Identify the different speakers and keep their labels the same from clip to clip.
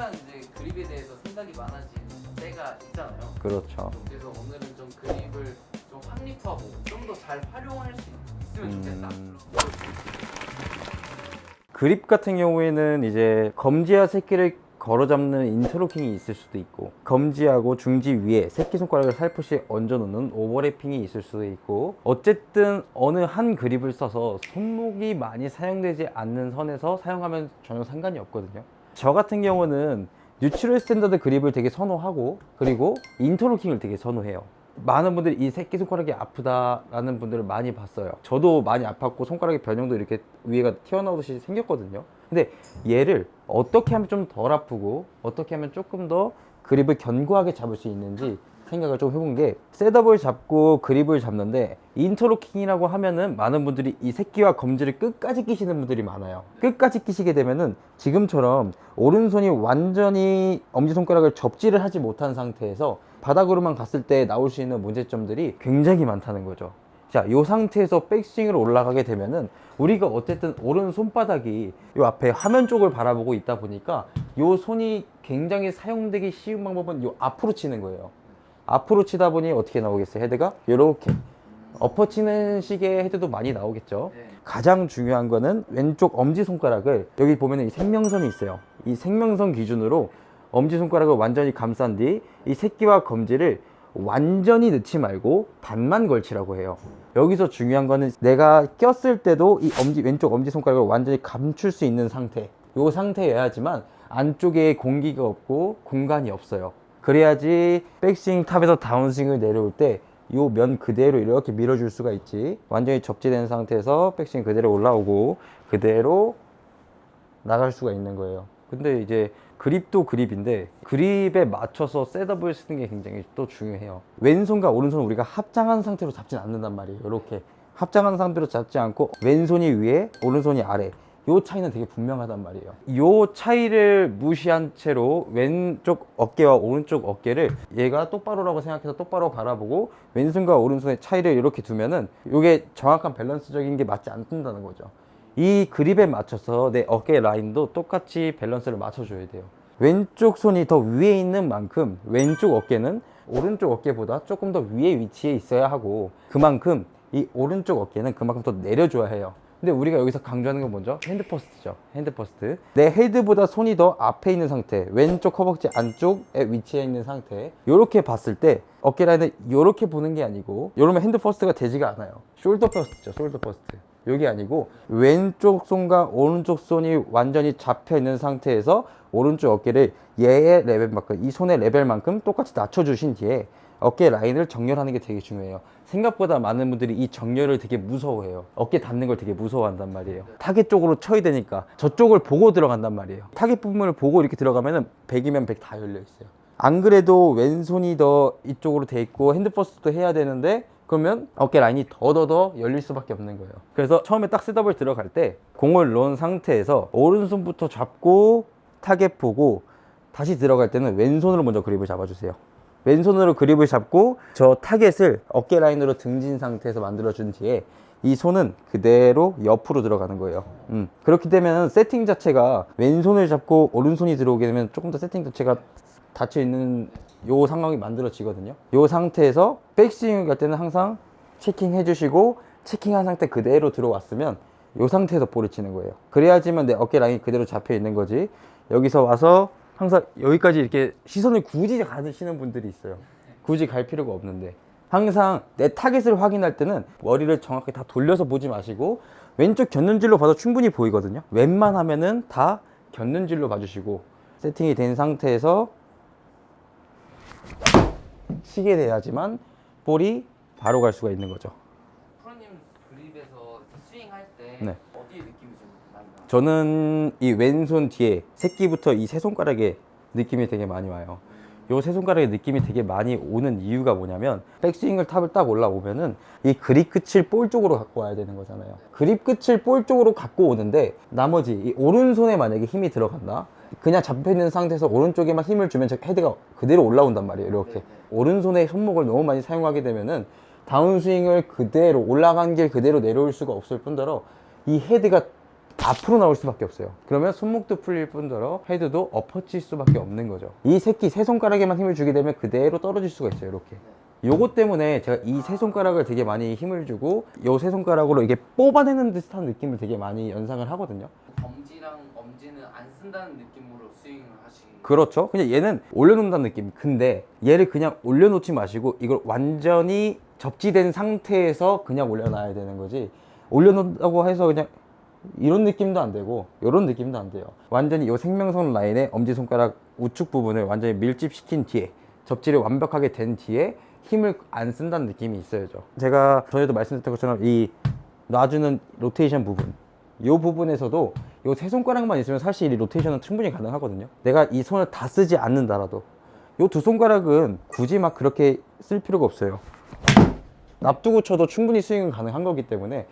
Speaker 1: 순간 이제 그립에 대해서 생각이 많아진 때가 있잖아요.
Speaker 2: 그렇죠.
Speaker 1: 그래서 오늘은 좀 그립을 좀 확립하고 좀 더 잘 활용할 수 있으면 좋겠다.
Speaker 2: 음. 그립 같은 경우에는 이제 검지와 새끼를 걸어 잡는 인터로킹이 있을 수도 있고 검지하고 중지 위에 새끼손가락을 살포시 얹어 놓는 오버래핑이 있을 수도 있고 어쨌든 어느 한 그립을 써서 손목이 많이 사용되지 않는 선에서 사용하면 전혀 상관이 없거든요 저 같은 경우는 뉴트럴 스탠더드 그립을 되게 선호하고 그리고 인터로킹을 되게 선호해요 많은 분들이 이 새끼손가락이 아프다라는 분들을 많이 봤어요. 저도 많이 아팠고 손가락의 변형도 이렇게 위에가 튀어나오듯이 생겼거든요. 근데 얘를 어떻게 하면 좀 덜 아프고 어떻게 하면 조금 더 그립을 견고하게 잡을 수 있는지 생각을 좀 해본 게 셋업을 잡고 그립을 잡는데 인터로킹이라고 하면은 많은 분들이 이 새끼와 검지를 끝까지 끼시는 분들이 많아요. 끝까지 끼시게 되면은 지금처럼 오른손이 완전히 엄지손가락을 접지를 하지 못한 상태에서 바닥으로만 갔을 때 나올 수 있는 문제점들이 굉장히 많다는 거죠. 자, 이 상태에서 백스윙으로 올라가게 되면은 우리가 어쨌든 오른 손바닥이 이 앞에 화면 쪽을 바라보고 있다 보니까 이 손이 굉장히 사용되기 쉬운 방법은 이 앞으로 치는 거예요. 앞으로 치다 보니 어떻게 나오겠어요? 헤드가 이렇게 엎어 치는 식의 헤드도 많이 나오겠죠.
Speaker 1: 네.
Speaker 2: 가장 중요한 거는 왼쪽 엄지 손가락을 여기 보면은 이 생명선이 있어요. 이 생명선 기준으로 엄지 손가락을 완전히 감싼 뒤 이 새끼와 검지를 완전히 넣지 말고 반만 걸치라고 해요. 여기서 중요한 거는 내가 꼈을 때도 이 엄지 왼쪽 엄지 손가락을 완전히 감출 수 있는 상태. 요 상태여야지만 안쪽에 공기가 없고 공간이 없어요. 그래야지 백스윙 탑에서 다운스윙을 내려올 때요면 그대로 이렇게 밀어줄 수가 있지. 완전히 접지된 상태에서 백스윙 그대로 올라오고 그대로 나갈 수가 있는 거예요. 근데 이제 그립도 그립인데 그립에 맞춰서 셋업을 쓰는 게 굉장히 또 중요해요. 왼손과 오른손 우리가 합장한 상태로 잡진 않는단 말이에요. 이렇게 합장한 상태로 잡지 않고 왼손이 위에 오른손이 아래. 요 차이는 되게 분명하단 말이에요. 요 차이를 무시한 채로 왼쪽 어깨와 오른쪽 어깨를 얘가 똑바로라고 생각해서 똑바로 바라보고 왼손과 오른손의 차이를 이렇게 두면은 요게 정확한 밸런스적인 게 맞지 않는다는 거죠. 이 그립에 맞춰서 내 어깨 라인도 똑같이 밸런스를 맞춰줘야 돼요. 왼쪽 손이 더 위에 있는 만큼 왼쪽 어깨는 오른쪽 어깨보다 조금 더 위에 위치해 있어야 하고 그만큼 이 오른쪽 어깨는 그만큼 더 내려줘야 해요. 근데 우리가 여기서 강조하는 건 먼저 핸드 퍼스트죠. 핸드 퍼스트. 내 헤드보다 손이 더 앞에 있는 상태, 왼쪽 허벅지 안쪽에 위치해 있는 상태. 이렇게 봤을 때 어깨 라인을 이렇게 보는 게 아니고 이러면 핸드 퍼스트가 되지가 않아요. 숄더 퍼스트죠. 숄더 퍼스트. 여기 아니고 왼쪽 손과 오른쪽 손이 완전히 잡혀 있는 상태에서 오른쪽 어깨를 얘의 레벨만큼 이 손의 레벨만큼 똑같이 낮춰 주신 뒤에 어깨 라인을 정렬하는 게 되게 중요해요. 생각보다 많은 분들이 이 정렬을 되게 무서워해요. 어깨 닿는 걸 되게 무서워한단 말이에요. 타겟 쪽으로 쳐야 되니까 저쪽을 보고 들어간단 말이에요. 타겟 부분을 보고 이렇게 들어가면은 100이면 100 다 열려 있어요. 안 그래도 왼손이 더 이쪽으로 돼 있고 핸드 퍼스트도 해야 되는데 그러면 어깨 라인이 더더더 열릴 수밖에 없는 거예요. 그래서 처음에 딱 셋업을 들어갈 때 공을 넣은 상태에서 오른손부터 잡고 타겟 보고 다시 들어갈 때는 왼손으로 먼저 그립을 잡아주세요. 왼손으로 그립을 잡고 저 타겟을 어깨 라인으로 등진 상태에서 만들어준 뒤에 이 손은 그대로 옆으로 들어가는 거예요. 음. 그렇게 되면 세팅 자체가 왼손을 잡고 오른손이 들어오게 되면 조금 더 세팅 자체가 닫혀 있는 요 상황이 만들어지거든요. 요 상태에서 백스윙을 갈 때는 항상 체킹 해주시고 체킹한 상태 그대로 들어왔으면 요 상태에서 볼을 치는 거예요. 그래야지만 내 어깨 라인이 그대로 잡혀 있는 거지. 여기서 와서 항상 여기까지 이렇게 시선을 굳이 가시는 분들이 있어요. 굳이 갈 필요가 없는데 항상 내 타겟을 확인할 때는 머리를 정확히 다 돌려서 보지 마시고 왼쪽 곁눈질로 봐도 충분히 보이거든요. 웬만하면은 다 곁눈질로 봐주시고 세팅이 된 상태에서 치게 돼야지만 볼이 바로 갈 수가 있는 거죠.
Speaker 1: 프로님 그립에서 스윙할 때
Speaker 2: 네. 저는 이 왼손 뒤에 새끼부터 이 세 손가락에 느낌이 되게 많이 와요. 요 세 손가락에 느낌이 되게 많이 오는 이유가 뭐냐면 백스윙을 탑을 딱 올라오면은 이 그립 끝을 볼 쪽으로 갖고 와야 되는 거잖아요. 그립 끝을 볼 쪽으로 갖고 오는데 나머지 이 오른손에 만약에 힘이 들어간다. 그냥 잡혀 있는 상태에서 오른쪽에만 힘을 주면 저 헤드가 그대로 올라온단 말이에요. 이렇게 오른손에 손목을 너무 많이 사용하게 되면은 다운스윙을 그대로 올라간 길 그대로 내려올 수가 없을 뿐더러 이 헤드가 앞으로 나올 수밖에 없어요. 그러면 손목도 풀릴 뿐더러 헤드도 엎어칠 수밖에 없는 거죠. 이 새끼 세 손가락에만 힘을 주게 되면 그대로 떨어질 수가 있어요. 이렇게. 요것 때문에 제가 이 세 손가락을 되게 많이 힘을 주고 요 세 손가락으로 이게 뽑아내는 듯한 느낌을 되게 많이 연상을 하거든요.
Speaker 1: 검지랑 엄지는 안 쓴다는 느낌으로 스윙을 하시.
Speaker 2: 그렇죠. 그냥 얘는 올려놓는다는 느낌. 근데 얘를 그냥 올려놓지 마시고 이걸 완전히 접지된 상태에서 그냥 올려놔야 되는 거지. 올려놓는다고 해서 그냥 이런 느낌도 안 되고 이런 느낌도 안 돼요. 완전히 이 생명선 라인에 엄지손가락 우측 부분을 완전히 밀집시킨 뒤에 접지를 완벽하게 된 뒤에 힘을 안 쓴다는 느낌이 있어야죠. 제가 전에도 말씀드렸던 것처럼 이 놔주는 로테이션 부분 이 부분에서도 이 세 손가락만 있으면 사실 이 로테이션은 충분히 가능하거든요. 내가 이 손을 다 쓰지 않는다라도 이 두 손가락은 굳이 막 그렇게 쓸 필요가 없어요. 납두고 쳐도 충분히 스윙은 가능한 거기 때문에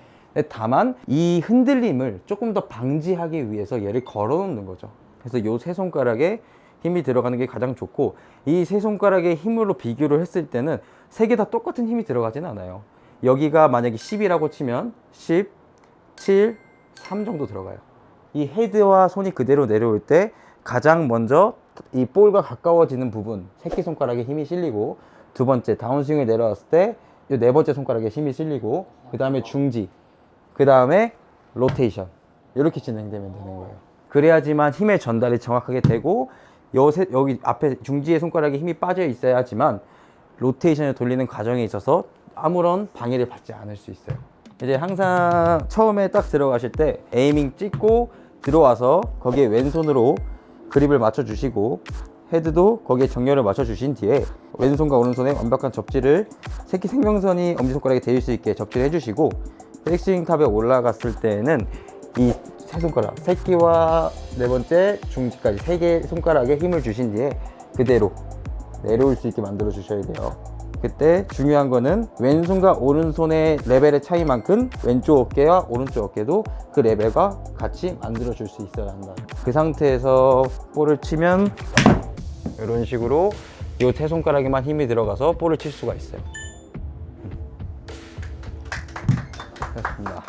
Speaker 2: 다만 이 흔들림을 조금 더 방지하기 위해서 얘를 걸어 놓는 거죠. 그래서 이세 손가락에 힘이 들어가는 게 가장 좋고 이 세 손가락의 힘으로 비교를 했을 때는 세 개 다 똑같은 힘이 들어가진 않아요. 여기가 만약에 10이라고 치면 10, 7, 3 정도 들어가요. 이 헤드와 손이 그대로 내려올 때 가장 먼저 이 볼과 가까워지는 부분 새끼 손가락에 힘이 실리고 두 번째 다운스윙을 내려왔을 때이네 번째 손가락에 힘이 실리고 그 다음에 중지 그 다음에 로테이션 이렇게 진행되면 되는 거예요. 그래야지만 힘의 전달이 정확하게 되고 요 세- 여기 앞에 중지의 손가락에 힘이 빠져 있어야지만 로테이션을 돌리는 과정에 있어서 아무런 방해를 받지 않을 수 있어요. 이제 항상 처음에 딱 들어가실 때 에이밍 찍고 들어와서 거기에 왼손으로 그립을 맞춰 주시고 헤드도 거기에 정렬을 맞춰 주신 뒤에 왼손과 오른손에 완벽한 접지를 새끼 생명선이 엄지손가락에 대일 수 있게 접지를 해주시고 백스윙 탑에 올라갔을 때는 이 세 손가락 새끼와 네 번째 중지까지 세 개 손가락에 힘을 주신 뒤에 그대로 내려올 수 있게 만들어 주셔야 돼요. 그때 중요한 거는 왼손과 오른손의 레벨의 차이만큼 왼쪽 어깨와 오른쪽 어깨도 그 레벨과 같이 만들어 줄 수 있어야 한다. 그 상태에서 볼을 치면 이런 식으로 이 세 손가락에만 힘이 들어가서 볼을 칠 수가 있어요. 그렇습니다.